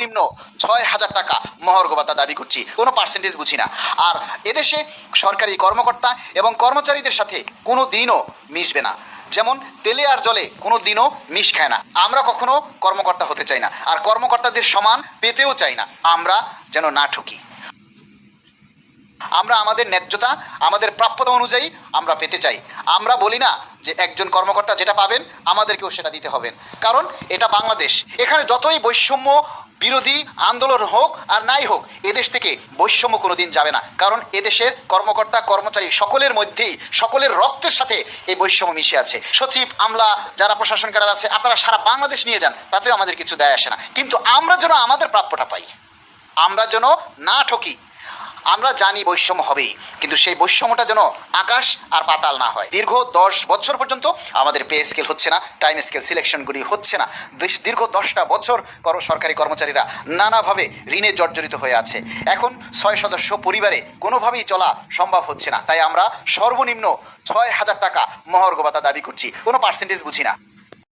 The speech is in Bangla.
সর্বনিম্ন ছয় হাজার টাকা মহর্ঘ ভাতা দাবি করছি। কোনো পার্সেন্টেজ বুঝি না। আর এদেশে সরকারি কর্মকর্তা এবং কর্মচারীদের সাথে কোনো দিনও মিশবে না। যেমন তেলে আর জলে কোনো দিনও মিশ খায় না। আমরা কখনো কর্মকর্তা হতে চাই না। আর কর্মকর্তাদের সমান পেতেও চাই না। আমরা যেন না ঠকি। আমরা আমাদের ন্যায্যতা, আমাদের প্রাপ্যতা অনুযায়ী আমরা পেতে চাই। আমরা বলি না যে একজন কর্মকর্তা যেটা পাবেন, আমাদেরকেও সেটা দিতে হবেন কারণ এটা বাংলাদেশ। এখানে যতই বৈষম্য বিরোধী আন্দোলন হোক আর নাই হোক, এদেশ থেকে বৈষম্য কোনো দিন যাবে না। কারণ এদেশের কর্মকর্তা, কর্মচারী সকলের মধ্যেই, সকলের রক্তের সাথে এই বৈষম্য মিশে আছে। সচিব, আমলা, যারা প্রশাসন কারার আছে, আপনারা সারা বাংলাদেশ নিয়ে যান, তাতেও আমাদের কিছু দেয় আসে না। কিন্তু আমরা যেন আমাদের প্রাপ্যটা পাই। আমরা যেন না ঠকি। আমরা জানি বৈষম্য হবেই, কিন্তু সেই বৈষম্যটা যেন আকাশ আর পাতাল না হয়। দীর্ঘ দশ বছর পর্যন্ত আমাদের পে স্কেল হচ্ছে না, টাইম স্কেল সিলেকশনগুলি হচ্ছে না। দীর্ঘ দশটা বছর কর, সরকারি কর্মচারীরা নানাভাবে ঋণে জর্জরিত হয়ে আছে। এখন ছয় সদস্য পরিবারে কোনোভাবেই চলা সম্ভব হচ্ছে না। তাই আমরা সর্বনিম্ন ছয় হাজার টাকা মহর্ঘ ভাতা দাবি করছি। কোনো পার্সেন্টেজ বুঝি না।